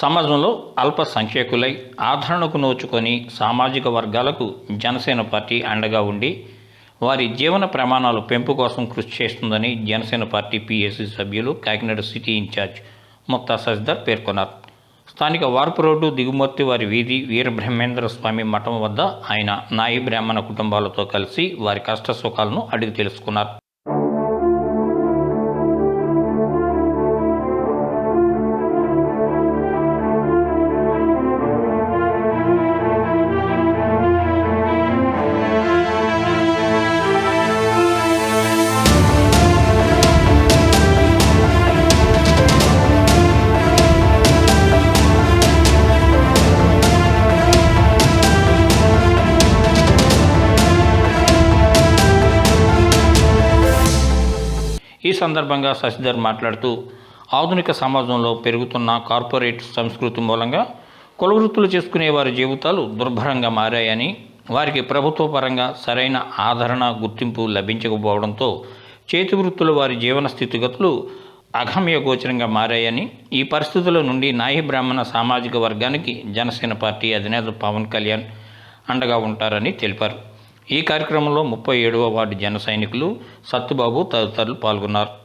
సమాజంలో అల్పసంఖ్యాకులై ఆదరణకు నోచుకొని సామాజిక వర్గాలకు జనసేన పార్టీ అండగా ఉండి వారి జీవన ప్రమాణాలు పెంపు కోసం కృషి చేస్తుందని జనసేన పార్టీ పీఏసీ సభ్యులు కాకినాడ సిటీ ఇన్ఛార్జ్ ముక్తా సజ్దార్ పేర్కొన్నారు. స్థానిక వార్పు రోడ్డు దిగుమర్తి వారి వీధి వీరబ్రహ్మేంద్ర స్వామి మఠం వద్ద ఆయన నాయి బ్రాహ్మణ కుటుంబాలతో కలిసి వారి కష్ట సుఖాలను అడిగి తెలుసుకున్నారు. ఈ సందర్భంగా శశిధర్ మాట్లాడుతూ ఆధునిక సమాజంలో పెరుగుతున్న కార్పొరేట్ సంస్కృతి మూలంగా కులవృత్తులు చేసుకునే వారి జీవితాలు దుర్భరంగా మారాయని వారికి ప్రభుత్వ పరంగా సరైన ఆదరణ గుర్తింపు లభించకపోవడంతో చేతి వృత్తుల వారి జీవన స్థితిగతులు అగమ్య గోచరంగా మారాయని ఈ పరిస్థితుల నుండి నాయి బ్రాహ్మణ సామాజిక వర్గానికి జనసేన పార్టీ అధినేత పవన్ కళ్యాణ్ అండగా ఉంటారని తెలిపారు. ఈ కార్యక్రమంలో ముప్పై ఏడవ వార్డు జన సైనికులు సత్తుబాబు తదితరులు పాల్గొన్నారు.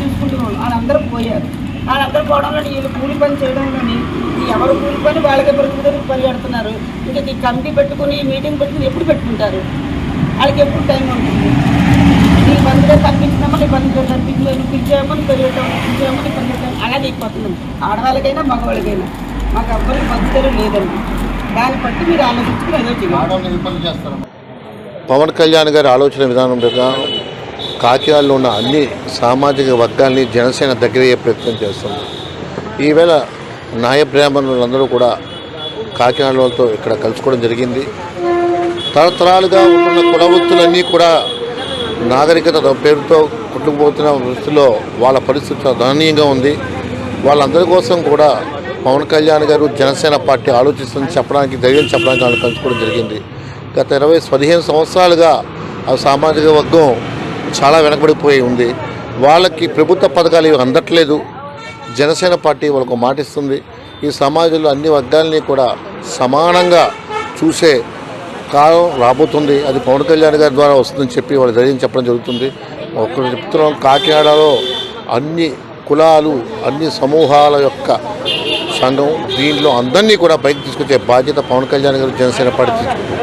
చూసుకుంటున్నాం వాళ్ళందరూ పోయారు వాళ్ళందరూ పోవడంలో వీళ్ళు కూలి పని చేయడం కానీ ఎవరు కూలి పని వాళ్ళకే బ్రతుకుతారు పరిగెడుతున్నారు. ఇంకా ఈ కమిటీ పెట్టుకుని మీటింగ్ పెట్టుకుని ఎప్పుడు పెట్టుకుంటారు? వాళ్ళకి ఎప్పుడు టైం ఉంటుంది? ఈ బంధువులు తప్పించినామని బంధువులు తప్పించలేదు పిలిచామని పెరగటం పిలిచామని పెరగటం అలాగే అయిపోతుంది. ఆడవాళ్ళకైనా మగవాళ్ళకైనా. మాకు ఎవ్వరికి బంధువులు లేదండి. దాన్ని బట్టి మీరు ఆలోచించుకుని ఏదో చేయాలి పవన్ కళ్యాణ్ గారి ఆలోచన విధానం ప్రకారం కాకినాడలో ఉన్న అన్ని సామాజిక వర్గాల్ని జనసేన దగ్గరయ్యే ప్రయత్నం చేస్తుంది. ఈవేళ న్యాయ ప్రేమలందరూ కూడా కాకినాడలతో ఇక్కడ కలుసుకోవడం జరిగింది. తరతరాలుగా ఉంటున్న కులవృత్తులన్నీ కూడా నాగరికత పేరుతో కొట్టుకుపోతున్న వృత్తిలో వాళ్ళ పరిస్థితి దయనీయంగా ఉంది. వాళ్ళందరి కోసం కూడా పవన్ కళ్యాణ్ గారు జనసేన పార్టీ ఆలోచిస్తుంది చెప్పడానికి ధైర్యం చెప్పడానికి వాళ్ళు కలుసుకోవడం జరిగింది. గత ఇరవై పదిహేను సంవత్సరాలుగా ఆ సామాజిక వర్గం చాలా వెనకబడిపోయి ఉంది. వాళ్ళకి ప్రభుత్వ పథకాలు ఇవి అందట్లేదు. జనసేన పార్టీ వాళ్ళకు మాటిస్తుంది. ఈ సమాజంలో అన్ని వర్గాల్ని కూడా సమానంగా చూసే కాలం రాబోతుంది. అది పవన్ కళ్యాణ్ గారి ద్వారా వస్తుందని చెప్పి వాళ్ళు ధైర్యం చెప్పడం జరుగుతుంది. ఒకరు చెప్తున్నాం కాకినాడలో అన్ని కులాలు అన్ని సమూహాల యొక్క సంఘం దీంట్లో అందరినీ కూడా బయటకు తీసుకొచ్చే బాధ్యత పవన్ కళ్యాణ్ గారు జనసేన పార్టీ తీసుకుంటుంది.